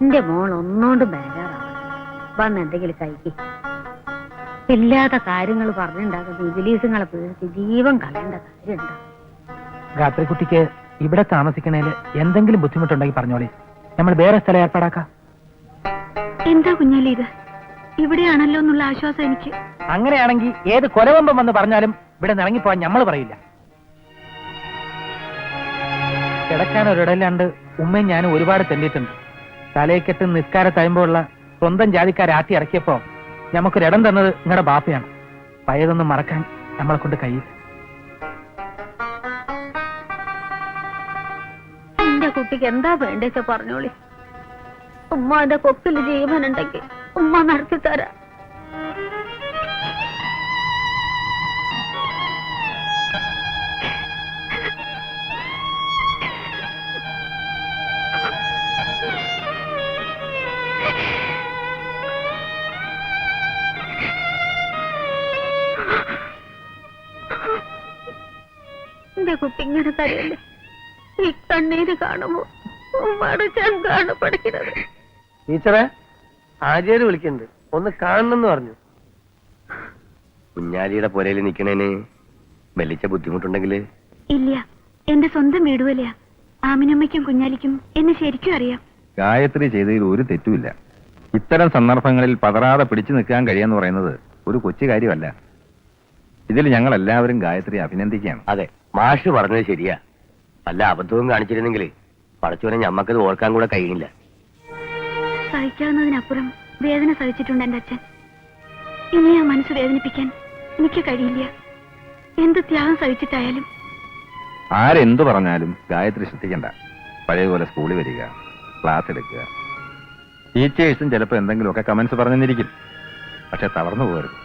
എന്റെ മോൾ ഒന്നുകൊണ്ട് ബേജാറാവണം. വന്ന് എന്തെങ്കിലും കഴിക്ക്. ഇല്ലാത്ത കാര്യങ്ങൾ പറഞ്ഞുണ്ടാക്കുന്ന ഇബിലീസുങ്ങളെ പേടിച്ച് ജീവൻ കളയേണ്ട രാത്രി കുട്ടിക്ക് ഇവിടെ താമസിക്കണേൽ എന്തെങ്കിലും ബുദ്ധിമുട്ടുണ്ടെങ്കിൽ പറഞ്ഞോളി. നമ്മൾ വേറെ സ്ഥലം ഏർപ്പാടാക്കാം. എന്താ കുഞ്ഞാലി ഇത്? ഇവിടെയാണല്ലോ എന്നുള്ള ആശ്വാസം എനിക്ക്. അങ്ങനെയാണെങ്കിൽ ഏത് കൊലവമ്പം വന്ന് പറഞ്ഞാലും ഇവിടെ നിറങ്ങിപ്പോവാൻ നമ്മൾ പറയില്ല. കിടക്കാൻ ഒരിടലാണ്ട് ഉമ്മയും ഞാനും ഒരുപാട് തെണ്ടിയിട്ടുണ്ട്. തലയെക്കെട്ട് നിസ്കാര തയമ്പുള്ള സ്വന്തം ജാതിക്കാരാട്ടി ഇറക്കിയപ്പോ നമുക്കൊരിടം തന്നത് നിങ്ങളുടെ ബാപ്പയാണ്. പഴയതൊന്നും മറക്കാൻ നമ്മളെ കൊണ്ട് കഴിയില്ല. എന്റെ കുട്ടിക്ക് എന്താ വേണ്ടേച്ച പറഞ്ഞോളി. ഉമ്മാന്റെ കൊക്കിൽ ജീവനുണ്ടെങ്കിൽ ഉമ്മ നടത്തി തരാം കരയല്ലേ ഈ കണ്ണീര് കാണുമ്പോ ഉമ്മയുടെ ചങ്കാണ് പഠിക്കുന്നത്. ടീച്ചറെ ആചാര്യ വിളിക്കുന്നുണ്ട്. ഒന്ന് കാണണമെന്ന് പറഞ്ഞു. കുഞ്ഞാലിയുടെ പുരയിൽ നിൽക്കണേന് വലിച്ച ബുദ്ധിമുട്ടുണ്ടെങ്കിൽ ഇല്ല എന്റെ സ്വന്തം വീട് പോലെയാ. ആമിനമ്മയ്ക്കും കുഞ്ഞാലിക്കും എന്നെ ശരിക്കും അറിയാം. ഗായത്രി ചെയ്തതിൽ ഒരു തെറ്റുമില്ല. ഇത്തരം സന്ദർഭങ്ങളിൽ പതറാതെ പിടിച്ചു നിൽക്കാൻ കഴിയാന്ന് പറയുന്നത് ഒരു കൊച്ചു കാര്യമല്ല. ഇതിൽ ഞങ്ങൾ എല്ലാവരും ഗായത്രി അഭിനന്ദിക്കുകയാണ്. അതെ. മാഷ് പറഞ്ഞത് ശരിയാ. വല്ല അബദ്ധവും കാണിച്ചിരുന്നെങ്കിൽ പടച്ചോനെ ഞമ്മക്കത് ഓർക്കാൻ കൂടെ കഴിയില്ല. സഹിക്കാവുന്നതിനപ്പുറം വേദന സഹിച്ചിട്ടുണ്ട് എന്റെ അച്ഛൻ. ഇനി ആ മനസ്സ് വേദനിപ്പിക്കാൻ എനിക്ക് കഴിയില്ല. എന്ത് ത്യാഗം സഹിച്ചിട്ടായാലും. ആരെന്തു പറഞ്ഞാലും ഗായത്രി ശ്രദ്ധിക്കണ്ട. പഴയപോലെ സ്കൂളിൽ വരിക ക്ലാസ് എടുക്കുക. ടീച്ചേഴ്സും ചിലപ്പോൾ എന്തെങ്കിലുമൊക്കെ കമന്റ്സ് പറഞ്ഞിരിക്കും പക്ഷെ തളർന്നു പോകരുത്.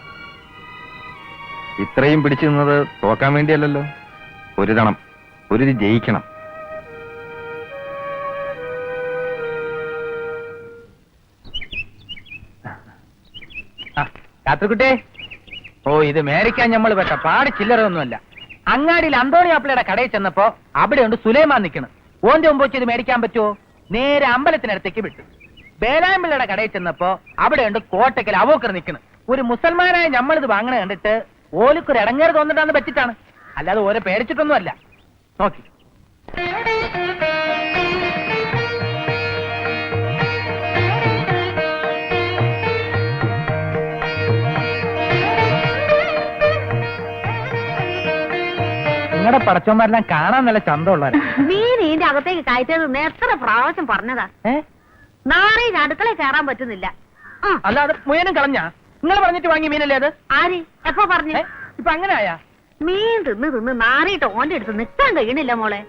ഇത്രയും പിടിച്ചു നിന്നത് തോക്കാൻ വേണ്ടിയല്ലല്ലോ. പൊരുതണം ഒരു ജയിക്കണം. ആ, രാത്രിക്കുട്ടി ഓ ഇത് മേടിക്കാൻ നമ്മൾ പെട്ട പാട് ചില്ലറൊന്നുമല്ല അങ്ങാടിയിൽ അന്തോണി ആപ്പിളയുടെ കടയിൽ ചെന്നപ്പോ അവിടെയുണ്ട് സുലൈമാൻ നിൽക്കണം. ഓന്റെ മുമ്പ് വെച്ച് ഇത് മേടിക്കാൻ പറ്റുമോ നേരെ അമ്പലത്തിനടുത്തേക്ക് വിട്ടു. ബേലാമ്പിള്ളയുടെ കടയിൽ ചെന്നപ്പോ അവിടെയുണ്ട് കോട്ടക്കൽ അവോക്കർ നിൽക്കണം. ഒരു മുസൽമാനായ നമ്മളിത് വാങ്ങണ കണ്ടിട്ട് ഓലിക്കൊരു ഇടങ്ങേറ് തോന്നിട്ടാന്ന് പറ്റിട്ടാണ് അല്ലാതെ ഓരെ പേടിച്ചിട്ടൊന്നുമല്ല. നോക്കി. നിങ്ങളുടെ പടച്ചോന്മാരെല്ലാം കാണാൻ നല്ല ചന്തമുള്ളവരാ. നീ നീന്റെ അകത്തേക്ക് കയറ്റത് എത്ര പ്രാവശ്യം പറഞ്ഞതാ? നാളെ അടുക്കള കയറാൻ പറ്റുന്നില്ല. അല്ലാതെ മുയനും കളഞ്ഞാ? നിങ്ങൾ പറഞ്ഞിട്ട് വാങ്ങി മീനല്ലേ അത്? ആര്? എപ്പോ പറഞ്ഞു? ഇപ്പൊ അങ്ങനെ ആയാ? മീൻ തിന്ന് തിന്ന് നാറിയിട്ട് ഓന്റെ അടുത്ത് നിൽക്കാൻ കഴിയണില്ല മോളെ.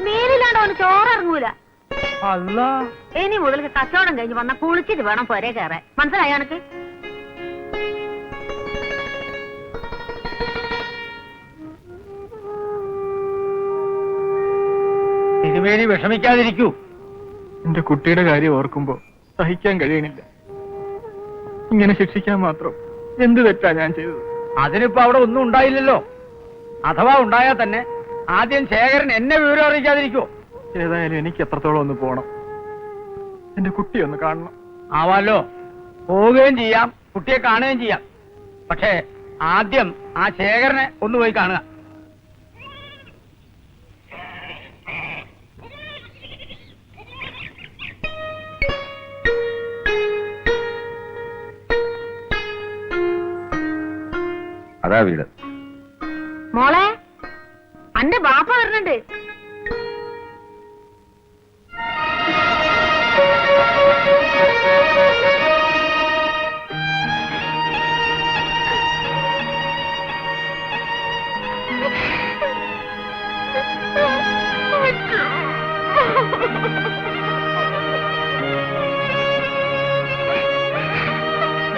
മീനില്ലാണ്ട് ഓന് ചോറിറങ്ങൂല. അല്ല. ഇനി മുതൽ കച്ചവടം കഴിഞ്ഞ് വന്ന കുളിച്ചിട്ട് വേണം പോരെ കയറാൻ. മനസ്സിലായോ എനക്ക് തിരുമേനി വിഷമിക്കാതിരിക്കൂ. എന്റെ കുട്ടിയുടെ കാര്യം ഓർക്കുമ്പോ സഹിക്കാൻ കഴിയണില്ല. ഇങ്ങനെ ശിക്ഷിക്കാൻ മാത്രം എന്ത് തെറ്റാ ഞാൻ ചെയ്തത്? അതിനിപ്പോ അവിടെ ഒന്നും ഉണ്ടായില്ലല്ലോ. അഥവാ ഉണ്ടായാൽ തന്നെ ആദ്യം ശേഖരൻ എന്നെ വിവരം അറിയിക്കാതിരിക്കോ ഏതായാലും എനിക്ക് എത്രത്തോളം ഒന്ന് പോണം. എന്റെ കുട്ടിയെ ഒന്ന് കാണണം. ആവാലോ. പോവുകയും ചെയ്യാം കുട്ടിയെ കാണുകയും ചെയ്യാം. പക്ഷേ ആദ്യം ആ ശേഖരനെ ഒന്ന് പോയി കാണുക. അതാ വീട്. മോളെ അന്റെ ബാപ്പ വരുന്നുണ്ട്.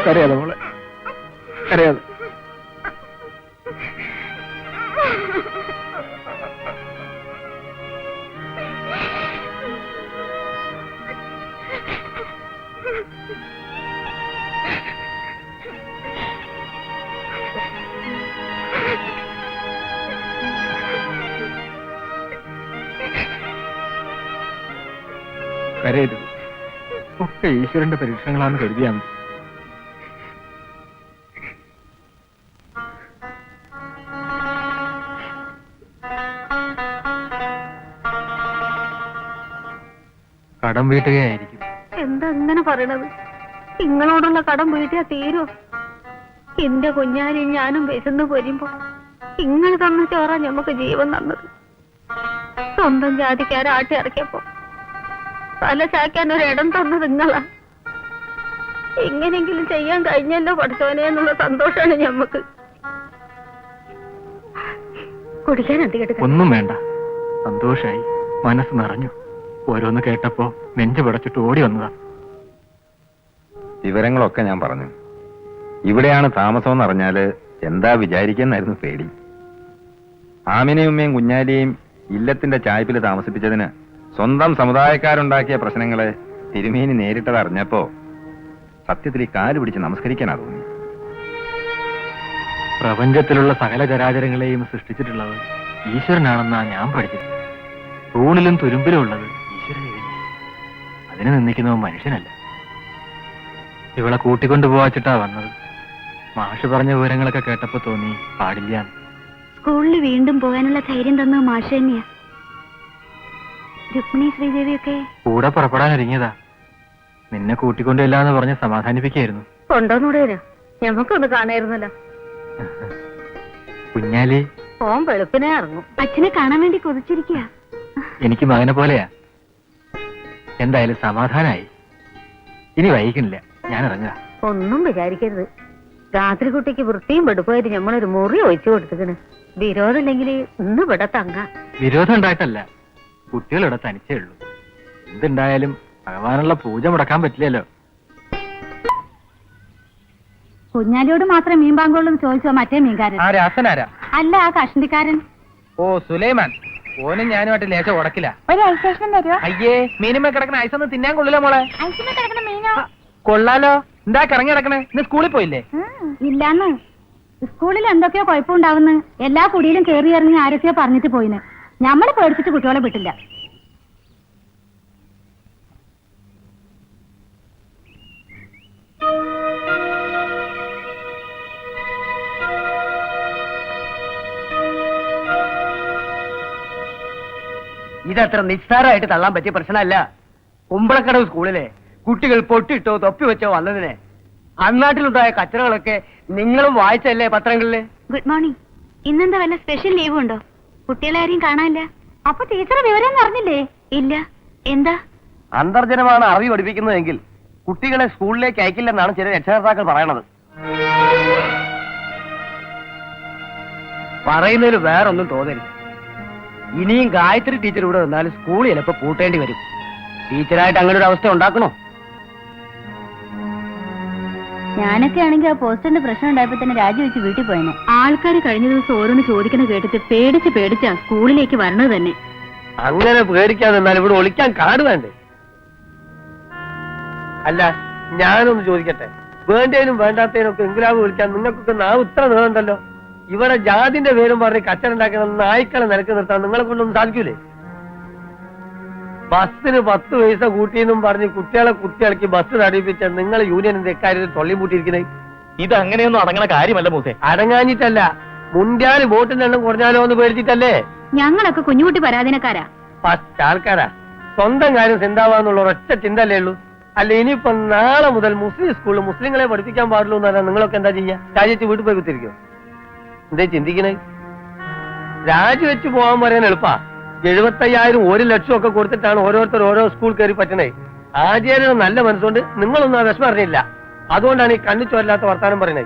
കരയാതെ ഒക്കെ ഈശ്വരന്റെ പരീക്ഷണങ്ങളാണ് കരുതിയാണ് കടം വീട്ടുകയായിരിക്കും. എന്താ അങ്ങനെ പറയണത്? നിങ്ങളോടുള്ള കടം വീട്ടിയാ തീരോ? എന്റെ കുഞ്ഞാനും ഞാനും വിശന്ന് പൊരുമ്പോ നിങ്ങൾ തന്ന ചോറാ ഞമ്മക്ക് ജീവൻ തന്നത്. സ്വന്തം ജാതിക്കാരാട്ടി ഇറക്കിയപ്പോ തല ചാക്കാൻ ഒരു ഇടം തന്നത് നിങ്ങളാ. എങ്ങനെങ്കിലും ചെയ്യാൻ കഴിഞ്ഞല്ലോ പഠിച്ചവനെ എന്നുള്ള സന്തോഷമാണ് ഞമ്മക്ക്. കുടിക്കാൻ ഒന്നും വേണ്ട. സന്തോഷായി. മനസ്സ് നിറഞ്ഞു. ഓരോന്ന് കേട്ടപ്പോ നെഞ്ചു പടച്ചിട്ട് ഓടി വന്നതാ. വിവരങ്ങളൊക്കെ ഞാൻ പറഞ്ഞു. ഇവിടെയാണ് താമസം എന്നറിഞ്ഞാൽ എന്താ വിചാരിക്കുന്നായിരുന്നു പേടി. ആമിനെയും ഉമ്മയും കുഞ്ഞാലിയെയും ഇല്ലത്തിന്റെ ചായ്പിൽ താമസിപ്പിച്ചതിന് സ്വന്തം സമുദായക്കാരുണ്ടാക്കിയ പ്രശ്നങ്ങളെ തിരുമേനി നേരിട്ടത് അറിഞ്ഞപ്പോ സത്യത്തിൽ ഈ കാൽ പിടിച്ച് നമസ്കരിക്കാനാ തോന്നി. പ്രപഞ്ചത്തിലുള്ള സകല ചരാചരങ്ങളെയും സൃഷ്ടിച്ചിട്ടുള്ളത് ഈശ്വരനാണെന്നാ ഞാൻ പഠിച്ചത്. തൂണിലും തുരുമ്പിലും ഉള്ളത് ഈശ്വരൻ അതിനെ നിന്ദിക്കുന്നവൻ മനുഷ്യനല്ല. ഇവളെ കൂട്ടിക്കൊണ്ടു പോവാച്ചിട്ടാ വന്നത്. മാഷ് പറഞ്ഞ വിവരങ്ങളൊക്കെ കേട്ടപ്പോ തോന്നി പാടില്ല സ്കൂളിൽ വീണ്ടും പോകാനുള്ള ധൈര്യം തന്നത് മാഷ് തന്നെയാ. രുക്മിണി ശ്രീദേവിയൊക്കെ? കൂടെ പുറപ്പെടാൻ ഒരുങ്ങിയതാ. നിന്നെ കൂട്ടിക്കൊണ്ടില്ലാന്ന് പറഞ്ഞ് സമാധാനിപ്പിക്കായിരുന്നു. കൊണ്ടോന്നൂടേനോ ഞമ്മക്കൊന്ന് കാണായിരുന്നല്ലോ. കുഞ്ഞാലി. ഓം വെളുപ്പിനെ ഇറങ്ങും. അച്ഛനെ കാണാൻ വേണ്ടി കൊതിച്ചിരിക്കുക എനിക്ക് മകനെ പോലെയാ. എന്തായാലും സമാധാനായി. ഇനി വൈകില്ല ഞാൻ ഇറങ്ങുക. ഒന്നും വിചാരിക്കരുത്. രാത്രി കുട്ടിക്ക് വൃത്തിയും വെടുപ്പായിട്ട് ഞമ്മളൊരു മുറി ഒഴിച്ചു കൊടുത്തിക്കണ് വിരോധമില്ലെങ്കിൽ ഇന്ന് ഇവിടെ തങ്ങാം. വിരോധം ഉണ്ടായിട്ടല്ല. കുട്ടികൾ ഇവിടെ തനിച്ചേ ഉള്ളൂ. എന്തുണ്ടായാലും ഭഗവാനുള്ള പൂജ മുടക്കാൻ പറ്റില്ലല്ലോ. കുഞ്ഞാലിയോട് മാത്രം മീൻ പാങ്കുള്ളൂ ചോദിച്ചോ? മറ്റേ മീൻകാരൻ. ആ രാസനാരാ അല്ല ആ കഷണ്ടിക്കാരൻ. ഓ സുലൈമാൻ. ഓനും ഞാനുമായിട്ട് ലേശം ഉടക്കില്ല ഒരു ഐശേഷൻ തരുമോ അയ്യേ മീനുമേ കിടക്കണ ഐസൊന്നും തിന്നാൻ കൊള്ളില്ല മോളെ. ഐസിനെ കിടക്കുന്ന മീനോ? കൊള്ളാലോ. എന്താ കറങ്ങി കിടക്കണേ ഇന്ന് സ്കൂളിൽ പോയില്ലേ? ഇല്ലാന്ന്. സ്കൂളിൽ എന്തൊക്കെയോ കുഴപ്പമുണ്ടാവുന്നു. എല്ലാ കുടിയിലും കേറി ഇറങ്ങി ആരൊക്കെയോ പറഞ്ഞിട്ട് പോയിന്. ഞമ്മൾ പേടിച്ചിട്ട് കുട്ടികളെ വിട്ടില്ല. ഇതത്ര നിസ്സാരമായിട്ട് തള്ളാൻ പറ്റിയ പ്രശ്നമല്ല. കുമ്പളക്കടവ് സ്കൂളിലെ കുട്ടികൾ പൊട്ടിട്ടോ തൊപ്പി വെച്ചോ വന്നതിനെ അന്നാട്ടിലുണ്ടായ കച്ചറകളൊക്കെ നിങ്ങളും വായിച്ചല്ലേ പത്രങ്ങളിൽ? ഗുഡ് മോർണിംഗ് ഇന്നെന്താ വല്ല സ്പെഷ്യൽ ലീവ് ഉണ്ടോ? കുട്ടികളെ ആരെയും കാണാനില്ല. അപ്പൊ ടീച്ചർ വിവരം അറിഞ്ഞില്ലേ? ഇല്ല. എന്താ? അന്തർജനമാണ് അറിവ് പഠിപ്പിക്കുന്നതെങ്കിൽ കുട്ടികളെ സ്കൂളിലേക്ക് അയക്കില്ലെന്നാണ് ചില രക്ഷകർത്താക്കൾ പറയണത്. പറയുന്നതിൽ വേറൊന്നും തോന്നരുത്. ഇനിയും ഗായത്രി ടീച്ചർ ഇവിടെ വന്നാൽ സ്കൂൾ ചിലപ്പോ പൂട്ടേണ്ടി വരും. ടീച്ചറായിട്ട് അങ്ങനെ ഒരു അവസ്ഥ ഉണ്ടാക്കണോ? ഞാനൊക്കെ ആണെങ്കിൽ ആ പോസ്റ്ററിന്റെ പ്രശ്നം ഉണ്ടായപ്പോ തന്നെ രാജിവെച്ച് വീട്ടിൽ പോയനെ. ആൾക്കാർ കഴിഞ്ഞ ദിവസം ഓരോന്ന് ചോദിക്കുന്ന കേട്ടിട്ട് പേടിച്ച് പേടിച്ചാ സ്കൂളിലേക്ക് വരണത് തന്നെ. അങ്ങനെ പേടിക്കാതെ എന്നാൽ ഇവിടെ ഒളിക്കാൻ കാട് വേണ്ടേ? അല്ല ഞാനൊന്ന് ചോദിക്കട്ടെ. വേണ്ടതിനും വേണ്ടാത്തതിനും ഒക്കെ എങ്കിലാവ് വിളിക്കാൻ നിങ്ങൾക്കൊക്കെ നാവ് ഇത്ര നീളണ്ടല്ലോ ഇവിടെ ജാതിന്റെ പേരും പറഞ്ഞ് കച്ചറുണ്ടാക്കുന്ന നായ്ക്കളെ നിലയ്ക്ക് നിർത്താൻ നിങ്ങളെ കൊണ്ടൊന്നും സാധിക്കൂലേ? ബസ്സിന് പത്ത് പൈസ കൂട്ടിയെന്നും പറഞ്ഞ് കുട്ടികളെ കുത്തിയിളക്കി ബസ് തടിപ്പിച്ച നിങ്ങൾ യൂണിയനിന്റെ ഇക്കാര്യത്തിൽ തള്ളിമൂട്ടിയിരിക്കുന്നത് ഇത് അങ്ങനെയൊന്നും അടങ്ങണ കാര്യമല്ല മൂസേ. അടങ്ങാഞ്ഞിട്ടല്ല മുൻകാൽ വോട്ടിന്റെ എണ്ണം കുറഞ്ഞാലോ എന്ന് പേടിച്ചിട്ടല്ലേ? ഞങ്ങളൊക്കെ കുഞ്ഞുകുട്ടി പരാധീനക്കാരാ ഫസ്റ്റ് ആൾക്കാരാ. സ്വന്തം കാര്യം ചിന്താവാന്നുള്ള ഒരൊറ്റ ചിന്തല്ലേ ഉള്ളൂ. അല്ല ഇനിയിപ്പൊ നാളെ മുതൽ മുസ്ലിം സ്കൂളിൽ മുസ്ലിങ്ങളെ പഠിപ്പിക്കാൻ പാടുള്ളൂ എന്ന് പറഞ്ഞാൽ നിങ്ങളൊക്കെ എന്താ ചെയ്യാ? രാജ്യത്ത് വീട്ടിൽ പോയി കുത്തിരിക്കും എന്തേ ചിന്തിക്കണേ? രാജിവെച്ച് പോവാൻ പറയാൻ എളുപ്പാ. എഴുപത്തയ്യായിരം ഒരു ലക്ഷം ഒക്കെ കൊടുത്തിട്ടാണ് ഓരോരുത്തർ ഓരോ സ്കൂൾ കയറി പറ്റണേ. ആചാര്യന് നല്ല മനസ്സുകൊണ്ട് നിങ്ങളൊന്നും ആ വിഷമം അറിഞ്ഞില്ല. അതുകൊണ്ടാണ് ഈ കണ്ണു ചോരില്ലാത്ത വർത്താനം പറയണേ.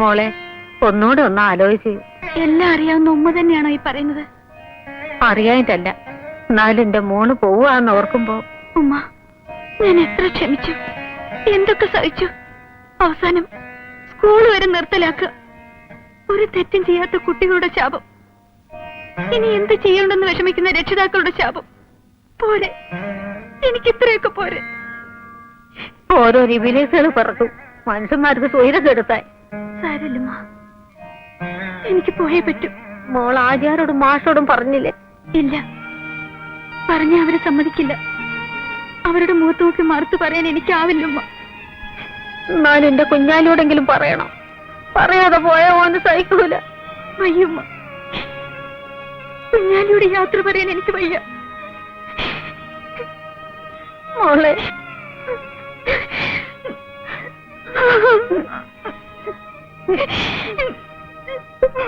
മോളെ ഒന്നുകൂടെ ഒന്ന് ആലോചിച്ച് എല്ലാം അറിയാവുന്ന ഉമ്മ തന്നെയാണോ ഈ പറയുന്നത്? അറിയായിട്ടല്ല എന്നാലും എന്റെ മോൾ പോവാന്ന് ഓർക്കുമ്പോ ഉമ്മ ഞാൻ എത്ര ക്ഷമിച്ചു. എന്തൊക്കെ സഹിച്ചു? അവസാനം സ്കൂൾ വരെ നിർത്തലാക്കുക. ഒരു തെറ്റും ചെയ്യാത്ത കുട്ടികളുടെ ശാപം. ഇനി എന്ത് ചെയ്യണ്ടെന്ന് വിഷമിക്കുന്ന രക്ഷിതാക്കളുടെ ശാപം. പോരെ. എനിക്ക് ഇത്രയൊക്കെ പോരെ. ഓരോ റിവിലേസുകൾ പറഞ്ഞു മനുഷ്യന്മാർക്ക് സ്വൈരം കെടുത്തായി സാരല്ലമ്മ എനിക്ക് പോയേ പറ്റൂ. മോൾ ആചാരോടും മാഷോടും പറഞ്ഞില്ലേ? ഇല്ല. പറഞ്ഞ അവരെ സമ്മതിക്കില്ല. അവരുടെ മുഖത്ത് നോക്കി മറുത്തു പറയാൻ എനിക്കാവില്ലമ്മ. എന്നാലും എന്റെ കുഞ്ഞാലിയോടെങ്കിലും പറയണം. പറയാതെ പോയ ഓന് സഹിക്കൂല. അയ്യമ്മ. കുഞ്ഞാലിയുടെ യാത്ര പറയാൻ എനിക്ക് വയ്യ. മോളെ. ദാ,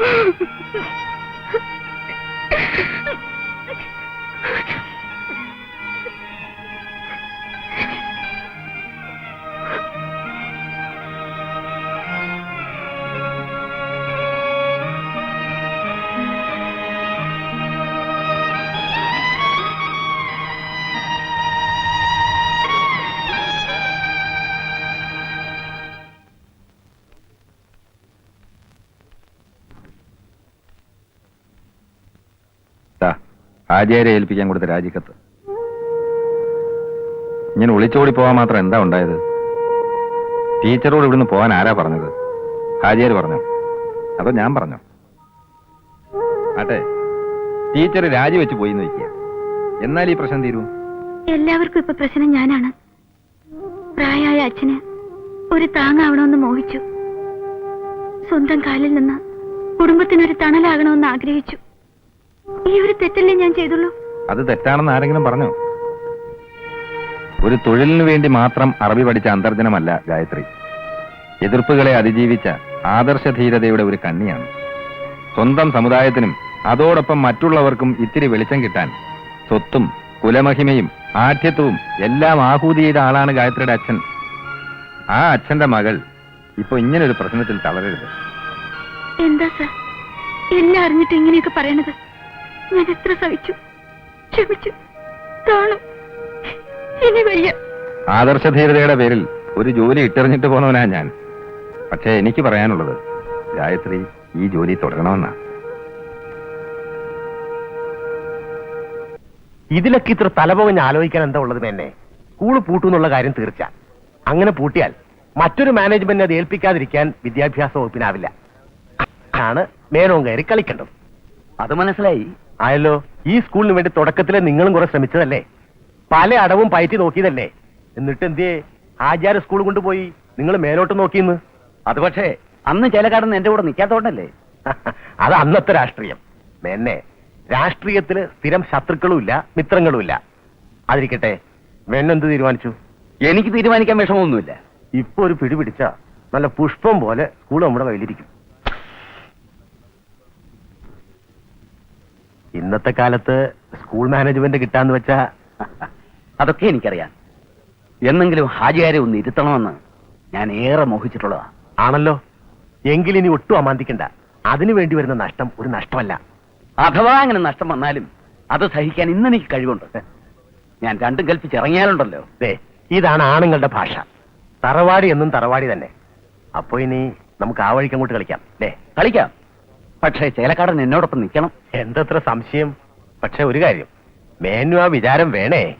ഹാജിയാരെ ഏൽപ്പിക്കാൻ കൊടുത്ത രാജിക്കത്ത്. ഇങ്ങനെ ഒളിച്ചോടി പോവാൻ മാത്രം എന്താ ഉണ്ടായത്? ടീച്ചറോട് ഇവിടുന്ന് പോകാൻ ആരാ പറഞ്ഞത്? ഹാജിയർ പറഞ്ഞു? അതോ ഞാൻ പറഞ്ഞു? ആട്ടെ ടീച്ചർ രാജിവെച്ച് പോയി വയ്ക്കുക എന്നാൽ ഈ പ്രശ്നം തീരൂ? എല്ലാവർക്കും ഇപ്പൊ പ്രശ്നം ഞാനാണ്. പ്രായമായ അച്ഛന് ഒരു താങ്ങാവണമെന്ന് മോഹിച്ചു. സ്വന്തം കാലിൽ നിന്ന് കുടുംബത്തിനൊരു തണലാകണമെന്ന് ആഗ്രഹിച്ചു. ഈ ഒരു തെറ്റല്ലേ ഞാൻ ചെയ്തുള്ളൂ? അത് തെറ്റാണെന്ന് ആരെങ്കിലും പറഞ്ഞോ? ഒരു തൊഴിലിനു വേണ്ടി മാത്രം അറബി പഠിച്ച അന്തർജനമല്ല ഗായത്രി. എതിർപ്പുകളെ അതിജീവിച്ച ആദർശധീരതയുടെ ഒരു കണ്ണിയാണ്. സ്വന്തം സമുദായത്തിനും അതോടൊപ്പം മറ്റുള്ളവർക്കും ഇത്തിരി വെളിച്ചം കിട്ടാൻ സ്വത്തും കുലമഹിമയും ആഠ്യത്വവും എല്ലാം ആഹൂതി ചെയ്ത ആളാണ് ഗായത്രിയുടെ അച്ഛൻ. ആ അച്ഛന്റെ മകൾ ഇപ്പൊ ഇങ്ങനൊരു പ്രശ്നത്തിൽ തളരരുത്. എന്താ സർ? എല്ലാം അറിഞ്ഞിട്ട് ഇങ്ങനെയൊക്കെ പറയണത്? ഞാൻ എത്ര സഹിച്ചു. ക്ഷമിച്ചു. കാണും ഇനി വയ്യ. ആദർശധീരതയുടെ പേരിൽ ഒരു ജോലി ഇട്ടെറിഞ്ഞിട്ട് പോണവനാ ഞാൻ. പക്ഷേ എനിക്ക് പറയാനുള്ളത് ഗായത്രി ഈ ജോലി തുടരണമെന്നാ. ഇതിലൊക്കെ ഇത്ര തലപോകഞ്ഞ് ആലോചിക്കാൻ എന്താ ഉള്ളത് എന്നെ സ്കൂൾ പൂട്ടുന്നുള്ള കാര്യം തീർച്ച. അങ്ങനെ പൂട്ടിയാൽ മറ്റൊരു മാനേജ്മെന്റിനെ അത് ഏൽപ്പിക്കാതിരിക്കാൻ വിദ്യാഭ്യാസ വകുപ്പിനാവില്ല. ആണ് മേനോൻ കയറി കളിക്കേണ്ടത്. അത് മനസ്സിലായി. ആയല്ലോ ഈ സ്കൂളിന് വേണ്ടി തുടക്കത്തിലെ നിങ്ങളും കുറെ ശ്രമിച്ചതല്ലേ? പല അടവും പയറ്റി നോക്കിയതല്ലേ? എന്നിട്ട് എന്തേ ആചാര സ്കൂൾ കൊണ്ടുപോയി നിങ്ങൾ മേലോട്ട് നോക്കിയെന്ന് അത് പക്ഷേ അന്ന് ചിലക്കാടന്ന് എന്റെ കൂടെ നിൽക്കാത്തോണ്ടല്ലേ? അത് അന്നത്തെ രാഷ്ട്രീയം. മേന്നെ രാഷ്ട്രീയത്തിൽ സ്ഥിരം ശത്രുക്കളുമില്ല മിത്രങ്ങളുമില്ല. അതിരിക്കട്ടെ മേന്നെന്ത് തീരുമാനിച്ചു? എനിക്ക് തീരുമാനിക്കാൻ വിഷമമൊന്നുമില്ല. ഇപ്പൊ ഒരു പിടിപിടിച്ച നല്ല പുഷ്പം പോലെ സ്കൂൾ നമ്മുടെ കയ്യിലിരിക്കും. ഇന്നത്തെ കാലത്ത് സ്കൂൾ മാനേജ്മെന്റ് കിട്ടാന്ന് വെച്ചാ അതൊക്കെ എനിക്കറിയാം. എന്നെങ്കിലും ഹാജിയാരെ ഒന്ന് ഇരുത്തണമെന്ന് ഞാൻ ഏറെ മോഹിച്ചിട്ടുള്ളതാ. ആണല്ലോ. എങ്കിലിനി ഒട്ടും അമാന്തിക്കണ്ട. അതിനു വേണ്ടി വരുന്ന നഷ്ടം ഒരു നഷ്ടമല്ല. അഥവാ അങ്ങനെ നഷ്ടം വന്നാലും അത് സഹിക്കാൻ ഇന്ന് എനിക്ക് കഴിവുണ്ട്. ഞാൻ രണ്ടും കൽപ്പിച്ച് ഇറങ്ങിയാലുണ്ടല്ലോ ദേ ഇതാണ് ആണുങ്ങളുടെ ഭാഷ. തറവാടി എന്നും തറവാടി തന്നെ. അപ്പോ ഇനി നമുക്ക് ആ വഴിക്ക് അങ്ങോട്ട് കളിക്കാം. അല്ലേ കളിക്കാം. പക്ഷേ ചേലക്കാടൻ എന്നോടൊപ്പം നിൽക്കണം. എന്തത്ര സംശയം? പക്ഷെ ഒരു കാര്യം. മേനു ആ വിചാരം വേണേ.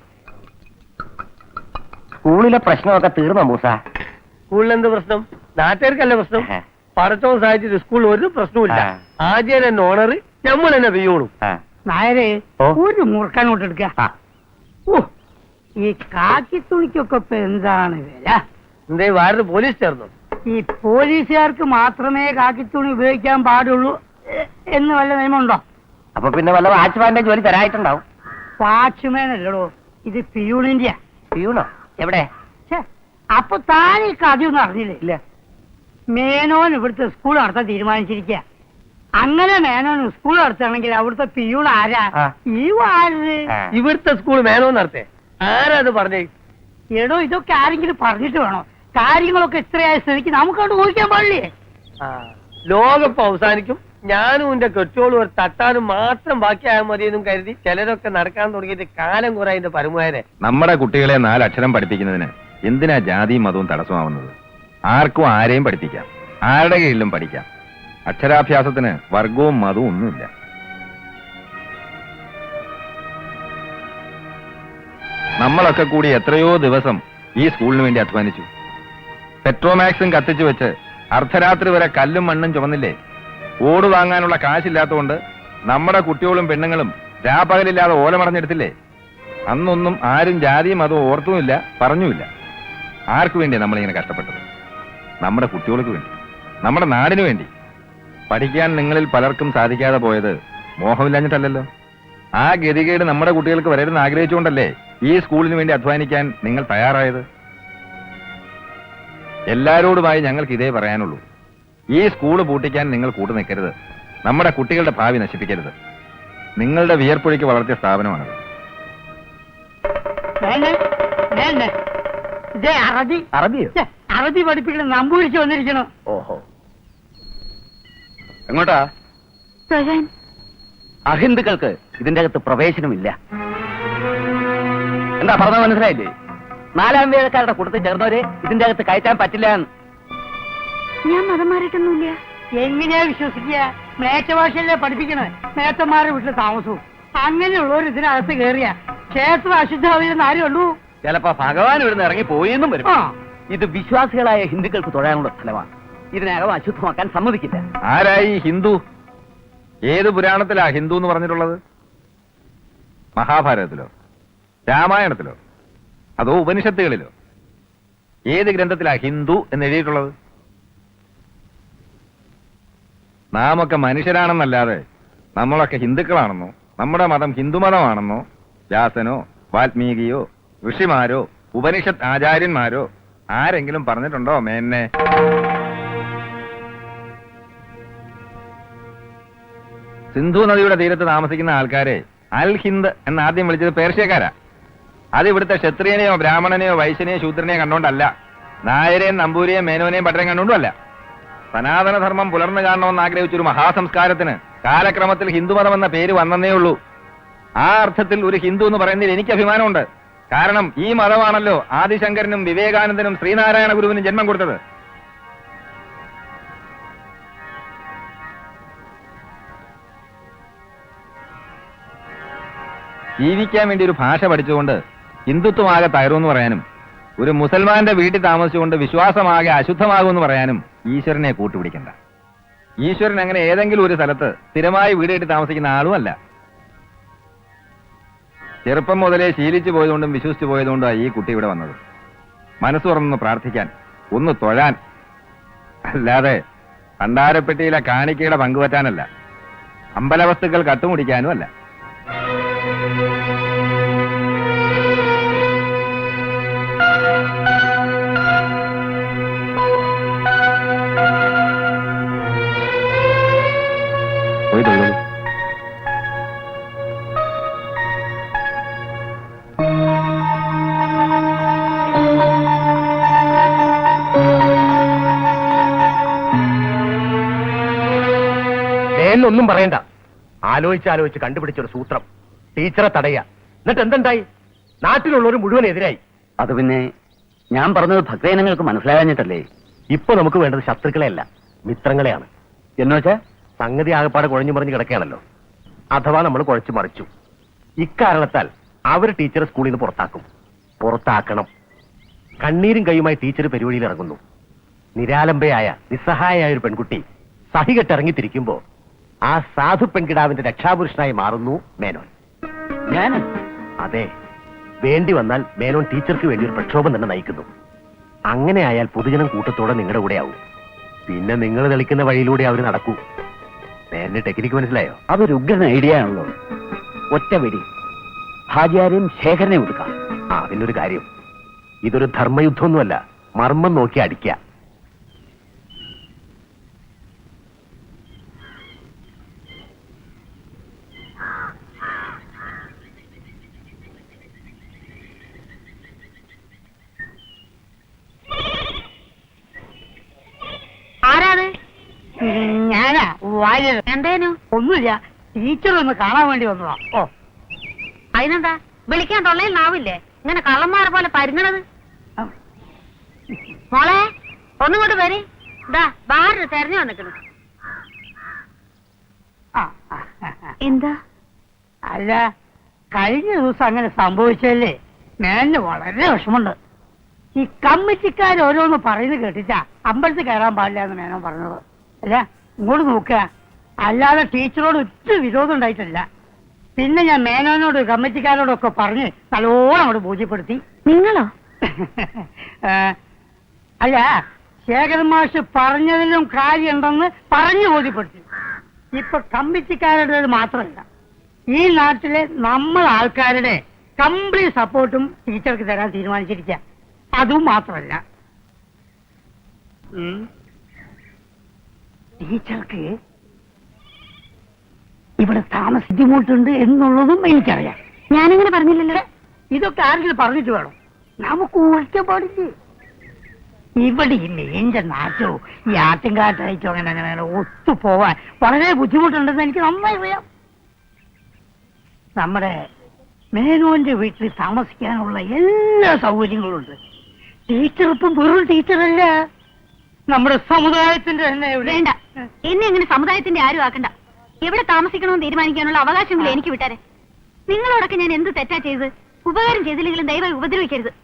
സ്കൂളിലെ പ്രശ്നമൊക്കെ തീർന്നോ മൂസ? സ്കൂളിൽ എന്ത് പ്രശ്നം? നാട്ടുകാർക്കല്ല പ്രശ്നം. പഠിത്തവും സാധിച്ചിട്ട് സ്കൂളിൽ ഒരു പ്രശ്നവുമില്ല. ആ. ആദ്യം എന്നെ ഓണർ നമ്മൾ തന്നെ പെയ്യോളും നായരെ ഓ. ഒരു മുറുക്കാനോട്ട് എടുക്ക. ആ. ഓ ഈ കാക്കി തുണിക്കൊക്കെ ഇപ്പൊ എന്താണ് വില? എന്തേ വാരത് പോലീസ് ചേർന്നു? ഈ പോലീസുകാർക്ക് മാത്രമേ കാക്കിത്തുണി ഉപയോഗിക്കാൻ പാടുള്ളൂ. എന്ന് വല്ല നിയമമുണ്ടോ? അപ്പൊ പിന്നെ വല്ല വാച്ച്മാന്റെ ജോലി തരായിട്ടുണ്ടാവും. വാച്ച്മാൻ അല്ലടോ ഇത് ഇന്ത്യ. പിയൂണോ? എവിടെ? അപ്പൊ താൻ ഈ കഥയൊന്നും അറിഞ്ഞില്ലേ? ഇല്ല. മേനോൻ ഇവിടുത്തെ സ്കൂൾ നടത്താൻ തീരുമാനിച്ചിരിക്കുക അങ്ങനെ മേനോൻ സ്കൂൾ നടത്തണമെങ്കിൽ അവിടുത്തെ പിയൂൺ ആരാ. ഈ വാര്. ഇവിടുത്തെ സ്കൂൾ മേനോ നടത്തേ. ആരാ അത് പറഞ്ഞേ? എടോ ഇതൊക്കെ ആരെങ്കിലും പറഞ്ഞിട്ട് വേണോ? കാര്യങ്ങളൊക്കെ ഇത്രയായ സ്ഥിതിക്ക് നമുക്കവിടെ ഊഹിക്കാൻ പാടില്ലേ? ആ, ലോകപ്പ് അവസാനിക്കും. ഞാനും എന്റെ കെട്ടിയോളും ഒരു തട്ടാനും മാത്രം ബാക്കിയായാൽ മതിയെന്നും കരുതി ചിലരൊക്കെ നടക്കാൻ തുടങ്ങിയിട്ട് കാലം കുറെ അതിന്റെ പരമുകാരെ നമ്മുടെ കുട്ടികളെ നാലക്ഷരം പഠിപ്പിക്കുന്നതിന് എന്തിനാ ജാതിയും മതവും തടസ്സമാവുന്നത്? ആർക്കും ആരെയും പഠിപ്പിക്കാം. ആരുടെ കീഴിലും പഠിക്കാം. അക്ഷരാഭ്യാസത്തിന് വർഗവും മതവും ഒന്നുമില്ല. നമ്മളൊക്കെ കൂടി എത്രയോ ദിവസം ഈ സ്കൂളിന് വേണ്ടി അധ്വാനിച്ചു. പെട്രോമാക്സും കത്തിച്ചു വെച്ച് അർദ്ധരാത്രി വരെ കല്ലും മണ്ണും ചുമന്നില്ലേ? ഓട് വാങ്ങാനുള്ള കാശില്ലാത്തതുകൊണ്ട് നമ്മുടെ കുട്ടികളും പെണ്ണുങ്ങളും രാപ്പകലില്ലാതെ ഓലമടഞ്ഞെടുത്തില്ലേ അന്നൊന്നും ആരും ജാതിയും അതും ഓർത്തുമില്ല പറഞ്ഞുമില്ല. ആർക്കു വേണ്ടിയാ നമ്മളിങ്ങനെ കഷ്ടപ്പെട്ടത്? നമ്മുടെ കുട്ടികൾക്ക് വേണ്ടി നമ്മുടെ നാടിനു വേണ്ടി. പഠിക്കാൻ നിങ്ങളിൽ പലർക്കും സാധിക്കാതെ പോയത് മോഹമില്ലാഞ്ഞിട്ടല്ലല്ലോ. ആ ഗതികേട് നമ്മുടെ കുട്ടികൾക്ക് വരരുന്ന് ആഗ്രഹിച്ചുകൊണ്ടല്ലേ ഈ സ്കൂളിന് വേണ്ടി അധ്വാനിക്കാൻ നിങ്ങൾ തയ്യാറായത്? എല്ലാരോടുമായി ഞങ്ങൾക്ക് ഇതേ പറയാനുള്ളൂ. ഈ സ്കൂൾ പൂട്ടിക്കാൻ നിങ്ങൾ കൂട്ടു നിൽക്കരുത്. നമ്മുടെ കുട്ടികളുടെ ഭാവി നശിപ്പിക്കരുത്. നിങ്ങളുടെ വിയർപ്പൊഴിക്ക് വളർത്തിയ സ്ഥാപനമാണത്. അറബി. അറബിയോ? അറബി പഠിപ്പിക്കണം നമ്പൂരിച്ച് വന്നിരിക്കണം. ഓഹോ. എങ്ങോട്ടാ? അഹിന്ദുക്കൾക്ക് ഇതിന്റെ അകത്ത് പ്രവേശനമില്ല. എന്താ പറഞ്ഞ മനസ്സിലായില്ലേ? നാലാം വേദക്കാരുടെ കൂട്ടത്തിൽ ചേർന്നവരെ ഇതിന്റെ അകത്ത് കയറ്റാൻ പറ്റില്ല എന്ന്. ഞാൻ മതം മാറിയിട്ടൊന്നുമില്ല എങ്ങനെയാ വിശ്വസിക്കുക? മേച്ച ഭാഷയല്ലേ പഠിപ്പിക്കണേ. മേത്തന്മാരുടെ വീട്ടിൽ താമസവും. അങ്ങനെയുള്ളവർ ഇതിനകത്ത് കയറിയ ക്ഷേത്രം അശുദ്ധാവില്ലെന്ന് ആരേ ഉള്ളൂ ചിലപ്പോ ഭഗവാൻ ഇവിടുന്ന് ഇറങ്ങി പോയെന്നും വരും. ആ. ഇത് വിശ്വാസികളായ ഹിന്ദുക്കൾക്ക് തൊഴാനുള്ള സ്ഥലമാണ്. ഇതിനകം അശുദ്ധമാക്കാൻ സമ്മതിക്കില്ല. ആരായി ഈ ഹിന്ദു? ഏത് പുരാണത്തിലാ ഹിന്ദു എന്ന് പറഞ്ഞിട്ടുള്ളത്? മഹാഭാരതത്തിലോ? രാമായണത്തിലോ? അതോ ഉപനിഷത്തുകളിലോ? ഏത് ഗ്രന്ഥത്തിലാ ഹിന്ദു എന്ന് എഴുതിയിട്ടുള്ളത്? നാമൊക്കെ മനുഷ്യരാണെന്നല്ലാതെ നമ്മളൊക്കെ ഹിന്ദുക്കളാണെന്നോ നമ്മുടെ മതം ഹിന്ദുമതമാണെന്നോ വ്യാസനോ വാൽമീകിയോ ഋഷിമാരോ ഉപനിഷത്ത് ആചാര്യന്മാരോ ആരെങ്കിലും പറഞ്ഞിട്ടുണ്ടോ മേന്നെ? സിന്ധു നദിയുടെ തീരത്ത് താമസിക്കുന്ന ആൾക്കാരെ അൽ ഹിന്ദ് എന്ന് ആദ്യം വിളിച്ചത് പേർഷ്യക്കാരാ. അത് ഇവിടുത്തെ ക്ഷത്രിയനെയോ ബ്രാഹ്മണനെയോ വൈശ്യനെയോ ശൂദ്രനെയോ കണ്ടുകൊണ്ടല്ല നായരെയും നമ്പൂരിയെയും മേനോനെയും പട്ടരെയും കണ്ടോണ്ടുമല്ല. സനാതനധർമ്മം പുലർന്നു കാണണമെന്ന് ആഗ്രഹിച്ച ഒരു മഹാസംസ്കാരത്തിന് കാലക്രമത്തിൽ ഹിന്ദുമതം എന്ന പേര് വന്നേ ഉള്ളൂ. ആ അർത്ഥത്തിൽ ഒരു ഹിന്ദു എന്ന് പറയുന്നതിൽ എനിക്ക് അഭിമാനമുണ്ട്. കാരണം ഈ മതമാണല്ലോ ആദിശങ്കരനും വിവേകാനന്ദനും ശ്രീനാരായണ ഗുരുവിനും ജന്മം കൊടുത്തത്. ജീവിക്കാൻ വേണ്ടി ഒരു ഭാഷ പഠിച്ചുകൊണ്ട് ഹിന്ദുത്വമാകെ തകരുമെന്ന് പറയാനും ഒരു മുസൽമാന്റെ വീട്ടിൽ താമസിച്ചുകൊണ്ട് വിശ്വാസമാകെ അശുദ്ധമാകുമെന്ന് പറയാനും ഈശ്വരനെ കൂട്ടുപിടിക്കണ്ട. ഈശ്വരൻ അങ്ങനെ ഏതെങ്കിലും ഒരു സ്ഥലത്ത് സ്ഥിരമായി വീട് കെട്ടി താമസിക്കുന്ന ആളുമല്ല ചെറുപ്പം മുതലേ ശീലിച്ചു പോയതുകൊണ്ടും വിശ്വസിച്ചു പോയതുകൊണ്ടാണ് ഈ കുട്ടി ഇവിടെ വന്നത്. മനസ്സ് തുറന്നൊന്ന് പ്രാർത്ഥിക്കാൻ ഒന്ന് തൊഴാൻ. അല്ലാതെ ഭണ്ഡാരപ്പെട്ടിയിലെ കാണിക്കയുടെ പങ്കുപറ്റാനല്ല അമ്പലവസ്തുക്കൾ കട്ടുമുടിക്കാനും അല്ല. എന്നൊന്നും പറയണ്ട. ആലോചിച്ച് ആലോചിച്ച് കണ്ടുപിടിച്ച ഒരു സൂത്രം. ടീച്ചറെ തടയുക. എന്നിട്ട് എന്തുണ്ടായി? നാട്ടിലുള്ളവർ മുഴുവൻ എതിരായി. അത് പിന്നെ ഞാൻ പറഞ്ഞത് ഭക്തജനങ്ങൾക്ക് മനസ്സിലാകാഞ്ഞിട്ടല്ലേ? ഇപ്പൊ നമുക്ക് വേണ്ടത് ശത്രുക്കളെയല്ല മിത്രങ്ങളെയാണ്. എന്നുവെച്ചാ സംഗതി ആകപ്പാടെ കുഴഞ്ഞു മറിഞ്ഞു കിടക്കുകയാണല്ലോ. അഥവാ നമ്മൾ കുഴച്ചു മറിച്ചു. ഇക്കാരണത്താൽ അവർ ടീച്ചറെ സ്കൂളിൽ നിന്ന് പുറത്താക്കും. പുറത്താക്കണം. കണ്ണീരും കൈയുമായി ടീച്ചർ പരിപാടിയിൽ ഇറങ്ങുന്നു. നിരാലംബയായ നിസ്സഹായായ ഒരു പെൺകുട്ടി സഹികെട്ടിറങ്ങിത്തിരിക്കുമ്പോ ആ സാധു പെൺകിടാവിന്റെ രക്ഷാപുരുഷനായി മാറുന്നു മേനോൻ. ഞാൻ അതെ. വേണ്ടി വന്നാൽ മേനോൻ ടീച്ചർക്ക് വേണ്ടി ഒരു പ്രക്ഷോഭം തന്നെ നയിക്കുന്നു. അങ്ങനെ ആയാൽ പൊതുജനം കൂട്ടത്തോടെ നിങ്ങളുടെ കൂടെ ആവും. പിന്നെ നിങ്ങൾ തെളിക്കുന്ന വഴിയിലൂടെ അവർ നടക്കൂ. നേരിന്റെ ടെക്നിക്ക് മനസ്സിലായോ? അതൊരു ഉഗ്രൻ ഐഡിയ ആണല്ലോ. ഒറ്റ വെടി ഹാജിയാരെയും ശേഖരനെ ഒതുക്കാം ആ അതിനൊരു കാര്യം. ഇതൊരു ധർമ്മയുദ്ധമൊന്നുമല്ല. മർമ്മം നോക്കി അടിക്കുക ആരാത് ഉം, വാര്യർ എന്തേനു? ഒന്നുമില്ല. ടീച്ചർ ഒന്ന് കാണാൻ വേണ്ടി വന്നതാ. ഓ. അതിനെന്താ? വിളിക്കാൻ തൊള്ളയിൽ നാവില്ലേ? ഇങ്ങനെ കള്ളന്മാരെ പോലെ പരുങ്ങണത്? മോളെ ഒന്നുകൊണ്ട് വരി. ഇതാ ബാറിന് തെരഞ്ഞു വന്നിക്കണ്. എന്താ? അല്ല കഴിഞ്ഞ ദിവസം അങ്ങനെ സംഭവിച്ചല്ലേ മേലിന് വളരെ വിഷമുണ്ട് ഈ കമ്മിറ്റിക്കാർ ഓരോന്ന് പറയുന്നത് കേട്ടിച്ചാ അമ്പലത്തിൽ കയറാൻ പാടില്ല എന്ന് മേനോ പറഞ്ഞത്. അല്ല ഇങ്ങോട്ട് നോക്കുക. അല്ലാതെ ടീച്ചറോട് ഒറ്റ വിരോധം ഉണ്ടായിട്ടില്ല. പിന്നെ ഞാൻ മേനോനോട് കമ്മിറ്റിക്കാരോടൊക്കെ പറഞ്ഞ് നല്ലോണം അവിടെ ബോധ്യപ്പെടുത്തി. നിങ്ങളോ? ഏ, അല്ല ശേഖരൻ മാഷ് പറഞ്ഞതിലും കാര്യമുണ്ടെന്ന് പറഞ്ഞു ബോധ്യപ്പെടുത്തി. ഇപ്പൊ കമ്മിറ്റിക്കാരുടെ മാത്രമല്ല ഈ നാട്ടിലെ നമ്മൾ ആൾക്കാരുടെ കംപ്ലീറ്റ് സപ്പോർട്ടും ടീച്ചർക്ക് തരാൻ തീരുമാനിച്ചിരിക്കുക. അതും മാത്രമല്ല. ഉം. ടീച്ചർക്ക് ഇവിടെ താമസ ബുദ്ധിമുട്ടുണ്ട് എന്നുള്ളതും എനിക്കറിയാം. ഞാനിങ്ങനെ പറഞ്ഞില്ലല്ലോ. ഇതൊക്കെ ആരെങ്കിലും പറഞ്ഞിട്ട് വേണം? നമുക്ക് ഊഹിക്കാൻ ഇവിടെ ഈ മെയിന്റെ നാറ്റോ ഈ ആട്ടിൻകാട്ടയച്ചോ അങ്ങനെ അങ്ങനെ അങ്ങനെ ഒത്തുപോവാൻ വളരെ ബുദ്ധിമുട്ടുണ്ടെന്ന് എനിക്ക് നന്നായി അറിയാം. നമ്മുടെ മേനോന്റെ വീട്ടിൽ താമസിക്കാനുള്ള എല്ലാ സൗകര്യങ്ങളും ഉണ്ട് ടീച്ചർ ഇപ്പം വെറും ടീച്ചറല്ല. നമ്മുടെ സമുദായത്തിന്റെ തന്നെ വേണ്ട. എന്നെ അങ്ങനെ സമുദായത്തിന്റെ ആരും ആക്കണ്ട. എവിടെ താമസിക്കണമെന്ന് തീരുമാനിക്കാനുള്ള അവകാശങ്ങൾ എനിക്ക് വിട്ടാരെ. നിങ്ങളോടൊക്കെ ഞാൻ എന്ത് തെറ്റാ ചെയ്ത്? ഉപകാരം ചെയ്തില്ലെങ്കിലും ദയവായി ഉപദ്രവിക്കരുത്.